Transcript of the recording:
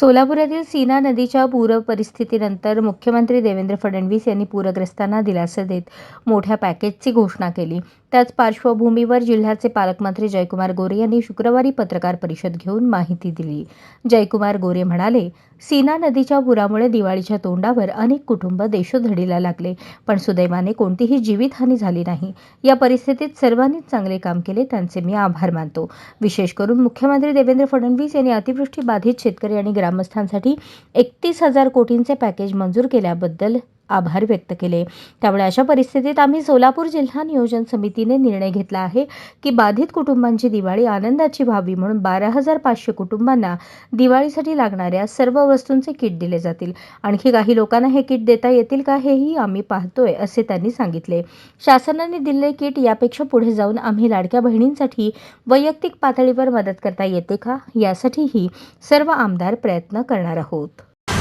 सोलापुरातील सीना नदीच्या पूर परिस्थितीनंतर मुख्यमंत्री देवेंद्र फडणवीस यांनी पूरग्रस्तांना दिलासा देत मोठ्या पॅकेजची घोषणा केली. त्याच पार्श्वभूमीवर जिल्ह्याचे पालकमंत्री जयकुमार गोरे यांनी शुक्रवारी पत्रकार परिषद घेऊन माहिती दिली. जयकुमार गोरे म्हणाले सीना नदीच्या पुरामुळे दिवाळीच्या तोंडावर अनेक कुटुंब देशोधडीला लागले. पण सुदैवाने कोणतीही जीवितहानी झाली नाही. या परिस्थितीत सर्वांनीच चांगले काम केले त्यांचे मी आभार मानतो. विशेष करून मुख्यमंत्री देवेंद्र फडणवीस यांनी अतिवृष्टी बाधित शेतकरी आणि ग्रामस्थांसाठी एकतीस हजार कोटींचे पॅकेज मंजूर केल्याबद्दल आभार व्यक्त केले. त्यामुळे अशा परिस्थितीत आम्ही सोलापूर जिल्हा नियोजन समितीने निर्णय घेतला आहे की बाधित कुटुंबांची दिवाळी आनंदाची व्हावी म्हणून बारा हजार पाचशे कुटुंबांना दिवाळीसाठी लागणाऱ्या सर्व वस्तूंचे किट दिले जातील. आणखी काही लोकांना हे किट देता येतील का हेही आम्ही पाहतोय असे त्यांनी सांगितले. शासनाने दिलेले किट यापेक्षा पुढे जाऊन आम्ही लाडक्या बहिणींसाठी वैयक्तिक पातळीवर मदत करता येते का? यासाठीही सर्व आमदार प्रयत्न करणार आहोत.